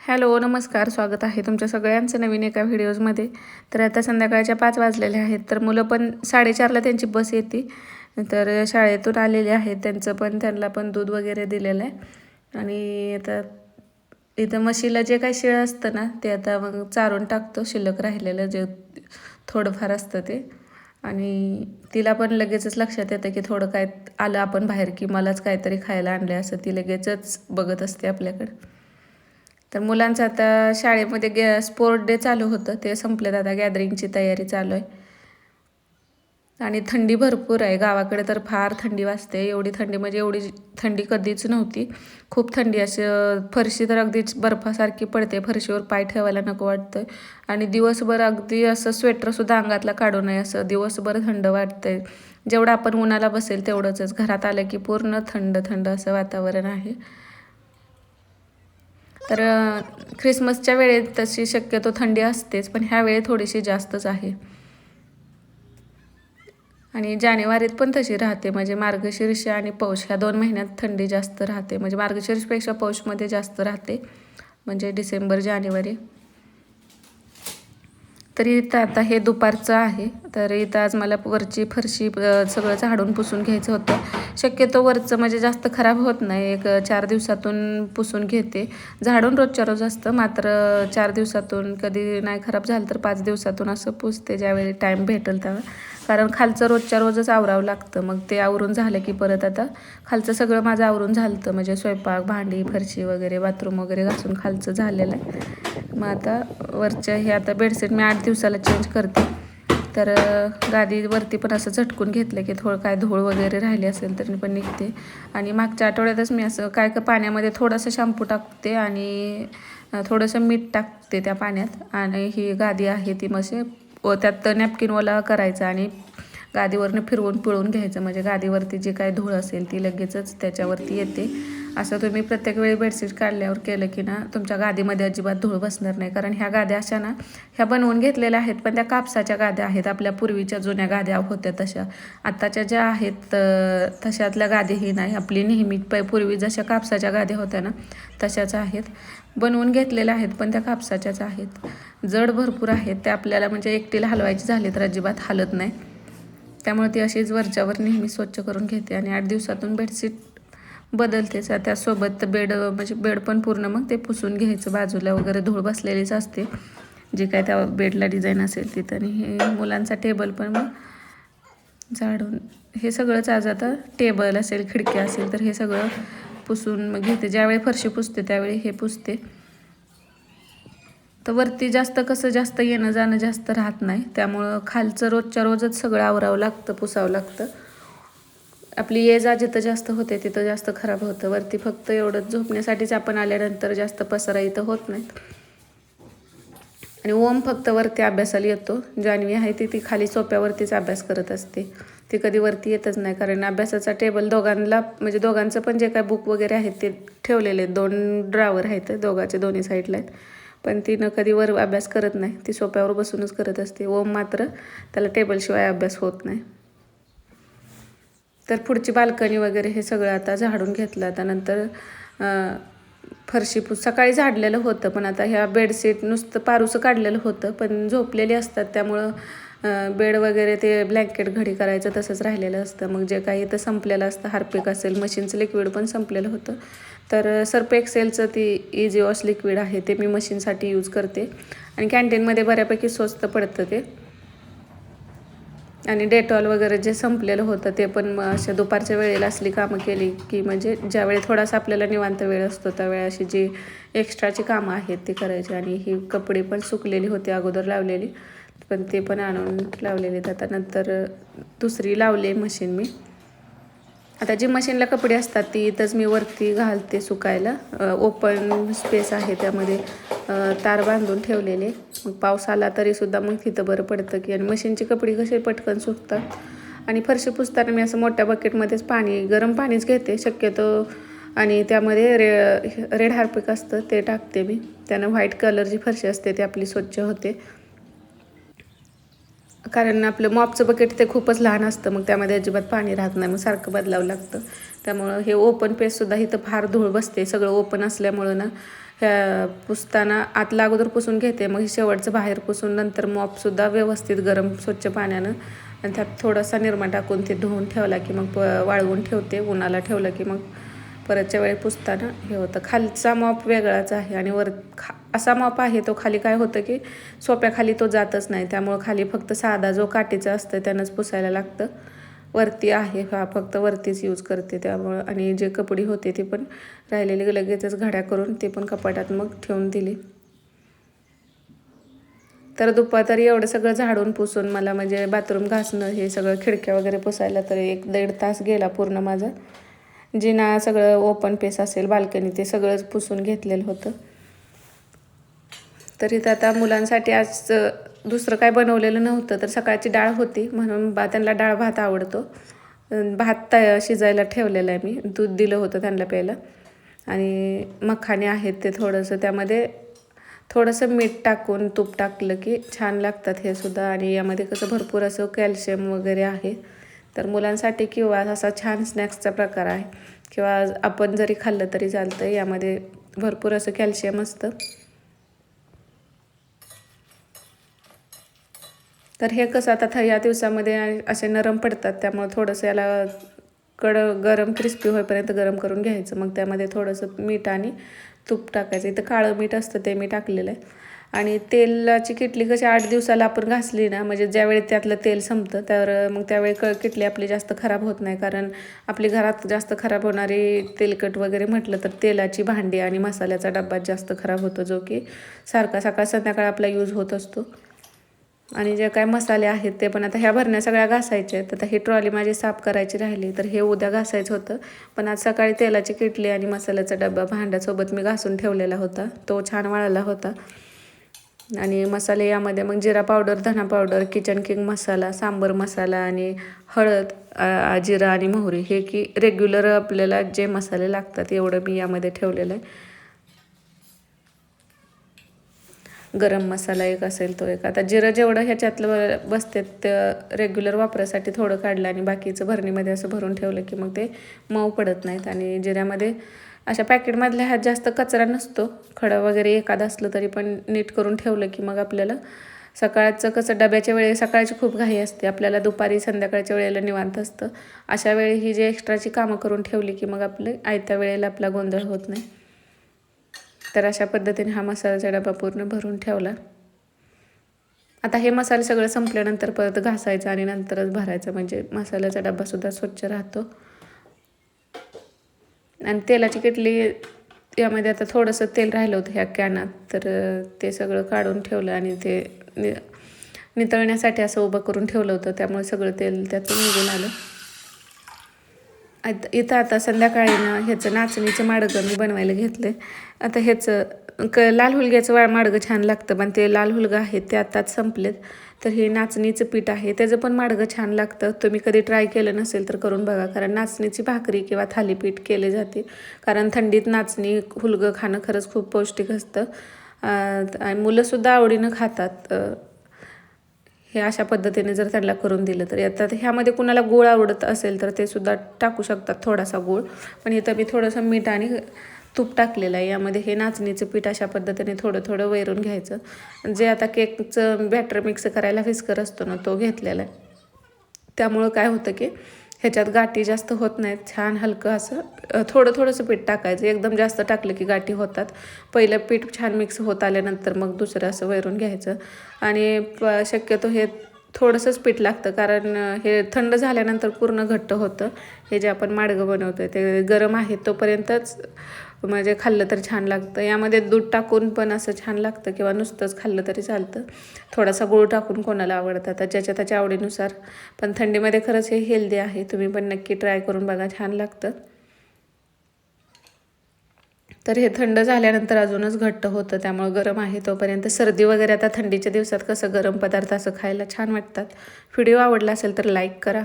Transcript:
Hello नमस्कार. स्वागत आहे तुमच्या सगळ्यांचं नवीन एका व्हिडिओजमध्ये. तर आता संध्याकाळच्या पाच वाजलेले आहेत तर मुलं पण साडेचारला त्यांची बस येते. तर शाळेतून आलेले आहेत त्यांचं पण त्यांना पण दूध वगैरे दिलेलं आहे. आणि आता इथं म्हशीला जे काही शिळं असतं ना ते आता मग चारून टाकतो शिल्लक राहिलेलं जे थोडंफार असतं ते. आणि तिला पण लगेचच लक्षात येतं की थोडं काय आलं आपण बाहेर की मलाच काहीतरी खायला आणलं असं ती लगेचच बघत असते आपल्याकडं. तर मुलांचं आता शाळेमध्ये गे स्पोर्ट डे चालू होतं ते संपलेत आता गॅदरिंगची तयारी चालू आहे. आणि थंडी भरपूर आहे गावाकडे तर फार थंडी वाजते एवढी थंडी म्हणजे एवढी थंडी कधीच नव्हती. खूप थंडी अशी फरशी तर अगदीच बर्फासारखी पडते फरशीवर पाय ठेवायला नको वाटतं आणि दिवसभर अगदी असं स्वेटरसुद्धा अंगातला काढू नये असं दिवसभर थंड वाटतंय. जेवढं आपण उन्हाला बसेल तेवढंच घरात आलं की पूर्ण थंड थंड असं वातावरण आहे. तर ख्रिसमसच्या वेळेत तशी शक्यतो थंडी असतेच पण ह्या वेळेत थोडीशी जास्तच आहे. आणि जानेवारीत पण तशी राहते म्हणजे मार्गशीर्ष आणि पौष ह्या दोन महिन्यात थंडी जास्त राहते. म्हणजे मार्गशीर्षपेक्षा पौषमध्ये जास्त राहते म्हणजे डिसेंबर जानेवारी. तरी इथं आता हे दुपारचं आहे. तर इथं आज मला वरची फरशी सगळं झाडून पुसून घ्यायचं होतं. शक्यतो वरचं म्हणजे जास्त खराब होत नाही. एक चार दिवसातून पुसून घेते. झाडून रोजच्या रोज असतं. मात्र चार दिवसातून कधी नाही खराब झालं तर पाच दिवसातून असं पुसते ज्यावेळी टाईम भेटेल तेव्हा. कारण खालचं रोजच्या रोजच आवरावं लागतं. मग ते आवरून झालं की परत आता खालचं सगळं माझं आवरून झालं म्हणजे स्वयंपाक भांडी फरशी वगैरे बाथरूम वगैरे घासून खालचं झालेलं आहे. मग आता वरच्या हे आता बेडशीट मी आठ दिवसाला चेंज करते. तर गादीवरती पण असं झटकून घेतलं की थोडं काय धूळ वगैरे राहिली असेल तर पण निघते. आणि मागच्या आठवड्यातच मी असं काय का पाण्यामध्ये थोडंसं शॅम्पू टाकते आणि थोडंसं मीठ टाकते त्या पाण्यात. आणि ही गादी आहे ती मसे व त्यात नॅपकिनवाला करायचा आणि गादीवरनं फिरवून पिळून घ्यायचं. म्हणजे गादीवरती जी काय धूळ असेल ती लगेचच त्याच्यावरती येते. असं तुम्ही प्रत्येक वेळी बेडशीट काढल्यावर केलं की ना तुमच्या गादीमध्ये अजिबात धूळ बसणार नाही. कारण ह्या गाद्या अशा ना ह्या बनवून घेतलेल्या आहेत पण त्या कापसाच्या गाद्या आहेत. आपल्या पूर्वीच्या जुन्या गाद्या होत्या तशा. आत्ताच्या ज्या आहेत तशातल्या गादीही नाही. आपली नेहमी प पूर्वी जशा कापसाच्या गाद्या होत्या ना तशाच आहेत. बनवून घेतलेल्या आहेत पण त्या कापसाच्याच आहेत. जड भरपूर आहेत. त्या आपल्याला म्हणजे एकटीला हलवायची झाली तर अजिबात हालत नाही. त्यामुळे ती अशीच वरच्यावर नेहमी स्वच्छ करून घेते आणि आठ दिवसातून बेडशीट बदलतेच त्यासोबत बेड म्हणजे बेड पण पूर्ण मग ते पुसून घ्यायचं. बाजूला वगैरे धूळ बसलेलीच असते. जे काय त्या बेडला डिझाईन असेल तिथं आणि हे मुलांचा टेबल पण मग झाडून हे सगळंच आज आता टेबल असेल खिडकी असेल तर हे सगळं पुसून मग घेते. ज्यावेळी फरशी पुसते त्यावेळी हे पुसते. तर वरती जास्त कसं जास्त येणं जाणं जास्त राहत नाही. त्यामुळं खालचं रोजच्या रोजच सगळं आवरावं लागतं पुसावं लागतं. आपली ये जा जिथं जास्त होते तिथं जास्त खराब होतं. वरती फक्त एवढंच झोपण्यासाठीच आपण आल्यानंतर जास्त पसरा इथं होत नाहीत आणि ओम फक्त वरती अभ्यासाला येतो. जान्हवी आहे ती ती खाली सोप्यावरतीच अभ्यास करत असते. ती कधी वरती येतच नाही. कारण अभ्यासाचा टेबल दोघांना म्हणजे दोघांचं पण जे काय बुक वगैरे आहेत ते ठेवलेले आहेत. दोन ड्रावर आहेत दोघांचे दोन्ही साईडला आहेत. पण ती न कधी वर अभ्यास करत नाही. ती सोप्यावर बसूनच करत असते. ओम मात्र त्याला टेबलशिवाय अभ्यास होत नाही. तर पुढची बाल्कनी वगैरे हे सगळं आता झाडून घेतलं. आता नंतर फरशी सकाळी झाडलेलं होतं पण आता ह्या बेडशीट नुसतं पारूसं काढलेलं होतं पण झोपलेली असतात. त्यामुळं बेड वगैरे ते ब्लँकेट घडी करायचं तसंच राहिलेलं असतं. मग जे काही इथं संपलेलं असतं हार्पिक असेल मशीनचं लिक्विड पण संपलेलं होतं. तर सर्प एक्सेलचं ती इझी वॉश लिक्विड आहे ते मी मशीनसाठी यूज करते. आणि कॅन्टीनमध्ये बऱ्यापैकी स्वस्त पडतं ते. आणि डेटॉल वगैरे जे संपलेलं होतं ते पण मग अशा दुपारच्या वेळेला असली कामं केली की म्हणजे ज्यावेळी थोडासा आपल्याला निवांत वेळ असतो त्यावेळी अशी जी एक्स्ट्राची कामं आहेत ती करायची. आणि ही कपडे पण सुकलेली होती अगोदर लावलेली. पण ते पण आणून लावलेले आता नंतर दुसरी लावली मशीन मी. आता जी मशीनला कपडे असतात ती इथंच मी वरती घालते सुकायला. ओपन स्पेस आहे त्यामध्ये. तार बांधून ठेवलेले. मग पाऊस आला तरीसुद्धा मग तिथं बरं पडतं की आणि मशीनची कपडे कसे पटकन सुकतात. आणि फरशी पुसताना मी असं मोठ्या बकेटमध्येच पाणी गरम पाणीच घेते. शक्यतो आणि त्यामध्ये रे रेड हार्पिक असतं ते टाकते मी. त्यानं व्हाईट कलरची फरशी असते ती आपली स्वच्छ होते. कारण आपलं मॉपचं बकेट ते खूपच लहान असतं मग त्यामध्ये अजिबात पाणी राहत नाही मग सारखं बदलावं लागतं. त्यामुळं हे ओपन पेससुद्धा इथं फार धूळ बसते सगळं ओपन असल्यामुळं ना ह्या पुसताना आतला अगोदर पुसून घेते मग शेवटचं बाहेर पुसून नंतर मॉपसुद्धा व्यवस्थित गरम स्वच्छ पाण्यानं आणि त्यात थोडासा निरमा टाकून ते धुवून ठेवला की मग प वाळवून ठेवते उन्हाला ठेवलं की मग परतच्या वेळी पुसताना हे होतं. खालचा मॉप वेगळाच आहे आणि वर खा असा मॉप आहे तो खाली काय होतं की सोप्याखाली तो जातच नाही. त्यामुळं खाली फक्त साधा जो काठीचा असतं त्यानंच पुसायला लागतं. वरती आहे. हा फक्त वरतीच यूज करते त्यामुळं. आणि जे कपडे होते ते पण राहिलेली लगेचच घड्या करून ते पण कपाटात मग ठेवून दिली. तर दुपार तरी एवढं सगळं झाडून पुसून मला म्हणजे बाथरूम घासणं हे सगळं खिडक्या वगैरे पुसायला तर एक दीड तास गेला पूर्ण माझा. जिना सगळं ओपन पेस असेल बाल्कनी ते सगळंच पुसून घेतलेलं होतं. तरी तर आता मुलांसाठी आज दुसरं काय बनवलेलं नव्हतं तर सकाळची डाळ होती म्हणून बा त्यांना डाळ भात आवडतो. भात शिजायला ठेवलेला आहे मी दूध दिलं होतं त्यांना प्यायला. आणि मखाने आहेत ते थोडंसं त्यामध्ये थोडंसं मीठ टाकून तूप टाकलं की छान लागतात हे सुद्धा. आणि यामध्ये कसं भरपूर असं कॅल्शियम वगैरे आहे. तर मुलांसाठी किंवा असा छान स्नॅक्सचा प्रकार आहे. किंवा आपण जरी खाल्लं तरी चालतं यामध्ये भरपूर असं कॅल्शियम असतं. तर हे कसं आता या दिवसामध्ये असे नरम पडतात त्यामुळे थोडंसं याला कड गरम क्रिस्पी होईपर्यंत गरम करून घ्यायचं. मग त्यामध्ये थोडंसं मीठ आणि तूप टाकायचं. इथं काळं मीठ असतं ते मी टाकलेलं आहे. आणि तेलाची किटली कशी आठ दिवसाला आपण घासली ना म्हणजे ज्यावेळी त्यातलं तेल संपतं तर मग त्यावेळी क किटली आपली जास्त खराब होत नाही. कारण आपली घरात जास्त खराब होणारी तेलकट वगैरे म्हटलं तर तेलाची भांडी आणि मसाल्याचा डब्बा जास्त खराब होतो जो की सारखा सकाळ संध्याकाळ आपला यूज होत असतो. आणि जे काय मसाले आहेत ते पण आता ह्या भरण्या सगळ्या घासायच्या आहेत. आता ही ट्रॉली माझी साफ करायची राहिली तर हे उद्या घासायचं होतं. पण आज सकाळी तेलाची किटली आणि मसाल्याचा डब्बा भांड्यासोबत मी घासून ठेवलेला होता. तो छान वाळला होता. आणि मसाले यामध्ये मग जिरा पावडर धना powder kitchen king masala sambar masala आणि हळद जिरा आणि मोहरी हे की रेग्युलर आपल्याला जे मसाले लागतात एवढं मी यामध्ये ठेवलेलं आहे. गरम मसाला एक असेल तो एक. आता जिरं जेवढं ह्याच्यातलं बसते ते रेग्युलर वापरासाठी थोडं काढलं आणि बाकीचं भरणीमध्ये असं भरून ठेवलं की मग ते मऊ पडत नाहीत. आणि जिऱ्यामध्ये अशा पॅकेटमधल्या ह्यात जास्त कचरा नसतो. खडं वगैरे एखादं असलं तरी पण नीट करून ठेवलं की मग आपल्याला सकाळचं कसं डब्याच्या वेळी सकाळची खूप घाई असते. आपल्याला दुपारी संध्याकाळच्या वेळेला निवांत असतं. अशा वेळी ही जी एक्स्ट्राची कामं करून ठेवली की मग आपले आयत्या वेळेला आपला गोंधळ होत नाही. तर अशा पद्धतीने हा मसाल्याचा डबा पूर्ण भरून ठेवला. आता हे मसाले सगळं संपल्यानंतर परत घासायचं आणि नंतरच भरायचं. म्हणजे मसाल्याचा डब्बासुद्धा स्वच्छ राहतो. आणि तेलाची किटली यामध्ये आता थोडंसं तेल राहिलं होतं ह्या कॅनात तर ते सगळं काढून ठेवलं आणि ते नि नितळण्यासाठी असं उभं करून ठेवलं होतं. त्यामुळे सगळं तेल त्यातून निघून आलं. आता इथं आता संध्याकाळी ना ह्याचं नाचणीचं माडगं मी बनवायला घेतलं. आता ह्याचं क लाल हुलग्याचं वा माडगं छान लागतं पण ते लाल हुलगं आहे ते आताच संपलेत. तर हे नाचणीचं पीठ आहे. त्याचं पण माडगं छान लागतं. तुम्ही कधी ट्राय केलं नसेल तर करून बघा. कारण नाचणीची भाकरी किंवा थालीपीठ केले जाते. कारण थंडीत नाचणी हुलगं खाणं खरंच खूप पौष्टिक असतं. आणि मुलंसुद्धा आवडीनं खातात. हे अशा पद्धतीने जर त्यांना करून दिलं तर. आता ह्यामध्ये कुणाला गोळ आवडत असेल तर ते सुद्धा टाकू शकतात थोडासा गोळ पण इथं मी थोडंसं मीठ आणि तूप टाकलेलं आहे. यामध्ये हे नाचणीचं पीठ अशा पद्धतीने थोडं थोडं वैरून घ्यायचं. जे आता केकचं बॅटर मिक्स करायला फिस्कर असतो ना तो घेतलेला आहे. त्यामुळं काय होतं की ह्याच्यात गाठी जास्त होत नाहीत. छान हलकं असं थोडं थोडंसं पीठ टाकायचं. एकदम जास्त टाकलं की गाठी होतात. पहिलं पीठ छान मिक्स होत आल्यानंतर मग दुसरं असं वैरून घ्यायचं. आणि प शक्यतो हे थोडंसंच पीठ लागतं. कारण हे थंड झाल्यानंतर पूर्ण घट्ट होतं. हे जे आपण माडगं बनवतो ते गरम आहे तोपर्यंतच म्हणजे खाल्लं तर छान लागतं. यामध्ये दूध टाकून पण असं छान लागतं किंवा नुसतंच खाल्लं तरी चालतं. थोडासा गूळ टाकून कोणाला आवडतं. तर ज्याच्या त्याच्या आवडीनुसार. पण थंडीमध्ये खरंच हे हेल्दी आहे. तुम्ही पण नक्की ट्राय करून बघा. छान लागतं. तर हे थंड झाल्यानंतर अजूनच घट्ट होतं. त्यामुळं गरम आहे तोपर्यंत. सर्दी वगैरे आता थंडीच्या दिवसात कसं गरम पदार्थ असं खायला छान वाटतात. व्हिडिओ आवडला असेल तर लाईक करा.